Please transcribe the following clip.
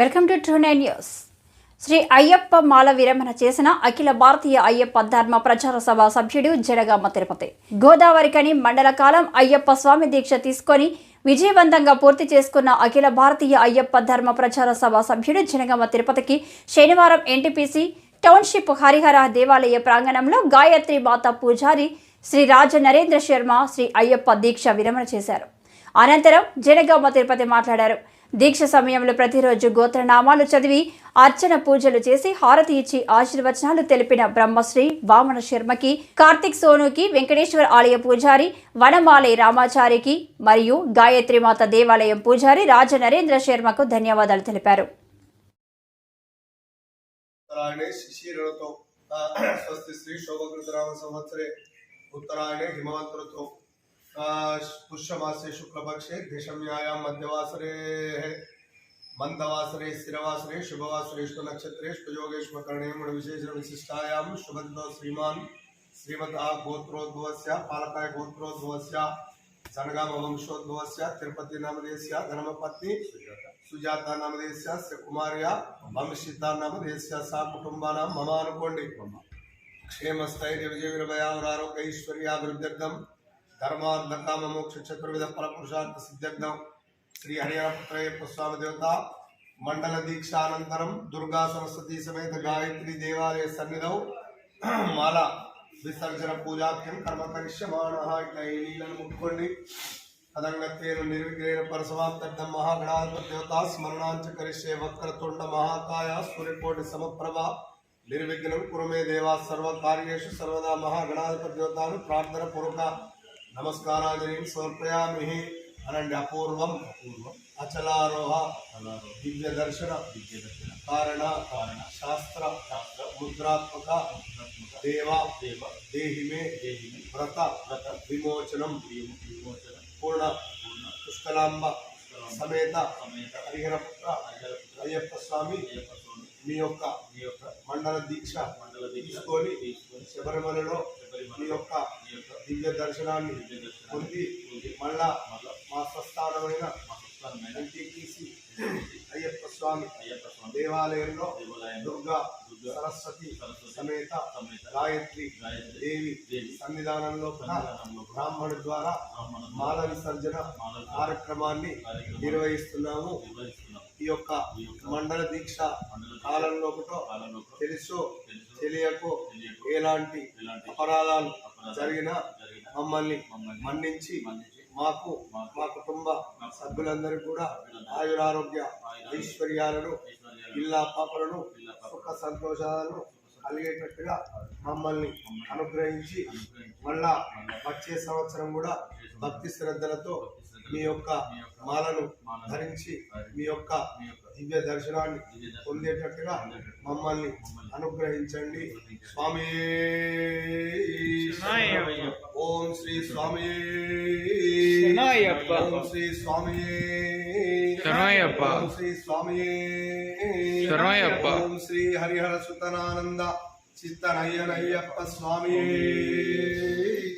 Welcome to true nine news. Shri Ayyappa మాల విరమణ చేసిన అఖిల భారతీయ అయ్యప్ప ధర్మ ప్రచార సభ సభ్యుడు జడగామ తిరుపతి. గోదావరికని మండల కాలం అయ్యప్ప స్వామి దీక్ష తీసుకొని విజయవంతంగా పూర్తి చేసుకున్న అఖిల భారతీయ అయ్యప్ప ధర్మ ప్రచార సభ సభ్యుడు జనగామ తిరుపతికి శనివారం ఎన్టీపీసీ టౌన్షిప్ హరిహర దేవాలయ ప్రాంగణంలో గాయత్రి మాత పూజారి శ్రీ రాజ నరేంద్ర శర్మ శ్రీ అయ్యప్ప దీక్ష విరమణ చేశారు. అనంతరం జనగామ తిరుపతి మాట్లాడారు. దీక్ష సమయంలో ప్రతిరోజు గోత్రనామాలు చదివి అర్చన పూజలు చేసి హారతి ఇచ్చి ఆశీర్వచనాలు తెలిపిన బ్రహ్మశ్రీ వామన శర్మకి కార్తిక్ సోనుకి వెంకటేశ్వర ఆలయ పూజారి వనమాలయ రామాచారికి మరియు గాయత్రిమాత దేవాలయం పూజారి రాజ నరేంద్ర శర్మకు ధన్యవాదాలు తెలిపారు. ఉత్తరాయణే पुष्यमासे शुक्लपक्षे दशम्यायां मध्यवासरे मंदवासरे, स्थिरवासरे शुभवासरेष्व नक्षत्रेष्व योगेष्व कर्णे गुण विशेषण विशिष्टायां शुभद्व श्रीमान, श्रीमतः गोत्रोद्भवस्य, पालकाय गोत्रोद्भवस्य जनगाम वंशोद्भवस्य, तिरुपति नामधेयस्य धर्मपत्नी सुजाता नामधेयस्य कुमार्या वंशिता नामधेयस्य सा कुटुम्बानां मम अनुकोण्डि क्षेमस्थैर्यविजयविरभया और आरोग्य ऐश्वर्याभिवृद्ध्यर्थं ధర్మార్థకామ మోక్ష చతుర్విధ ఫల పురుషార్థ సిద్ధ్యర్థం శ్రీ హరిహరపుత్రయ్యప్ప స్వామి దేవత మండల దీక్షానంతరం దుర్గా సరస్వతి సమేత గాయత్రి దేవాలయ సన్నిధౌ మాల విసర్జన పూజాఖ్యం కర్మ కరిష్యమాణ ఇట్లా ఈ నీళ్ళను ముట్టుకోండి అదంగత్వేన నిర్విఘ్నేన పరసమాప్తర్థం మహాగణాధిపతి దేవత స్మరణాంచ కరిష్యే వక్రతుండ మహాకాయ సూర్యకోటి సమప్రభ నిర్విఘ్నం కురుమే దేవా సర్వ కార్యేషు సర్వదా మహాగణాధిపతి దేవతాను ప్రార్థన పూర్వక నమస్కారాంజలి సమర్పయామి అనండి. అపూర్వం అపూర్వం. అచలారోహ దివ్య దర్శన దివ్య దర్శన. కారణ కారణ. శాస్త్ర శాస్త్ర. ముద్రాత్మక దేవ దేవ. దేహి మే దేహి మే వ్రత వ్రత. విమోచనం విమోచనం. పూర్ణ పూర్ణ. పుష్కలాంబ సమేత సమేత. హరిహరపుత్ర అయ్యప్ప స్వామి. అయ్యప్ప స్వామి. మీ యొక్క మీ యొక్క మండల దీక్ష. మండల తీసుకొని తీసుకొని శబరిమలలో ఈ యొక్క యొక్క దివ్య దర్శనాన్ని పొంది మళ్ళా మా స్వస్థానమైన ఎన్టీపీసీ అయ్యప్ప స్వామి అయ్యప్ప స్వామి దేవాలయంలో దుర్గా సరస్వతి సమేత గాయత్రి దేవి సన్నిధానంలో బ్రాహ్మణు ద్వారా మాల విసర్జన కార్యక్రమాన్ని నిర్వహిస్తున్నాము. ఈ యొక్క మండల దీక్ష కాలంలో తెలుసు తెలియకు ఎలాంటి అపరాధాలు జరిగినా మమ్మల్ని మన్నించి మాకు మా కుటుంబ సభ్యులందరికీ కూడా ఆయురారోగ్య ఐశ్వర్యాలను ఇల్లా పాపలను సుఖ సంతోషాలను కలిగేటట్టుగా మమ్మల్ని అనుగ్రహించి మళ్ళా వచ్చే సంవత్సరం కూడా భక్తి శ్రద్ధలతో మీ యొక్క మాలను ధరించి మీ యొక్క దివ్య దర్శనాన్ని పొందేటట్టుగా మమ్మల్ని అనుగ్రహించండి స్వామి ఓం శ్రీ స్వామి. ఓం శ్రీ స్వామి శరణయ్యప్ప. ఓం శ్రీ స్వామి శరణయ్యప్ప. ఓం శ్రీ హరిహర సుతనానంద చిత్తనయ్యనయ్యప్ప స్వామి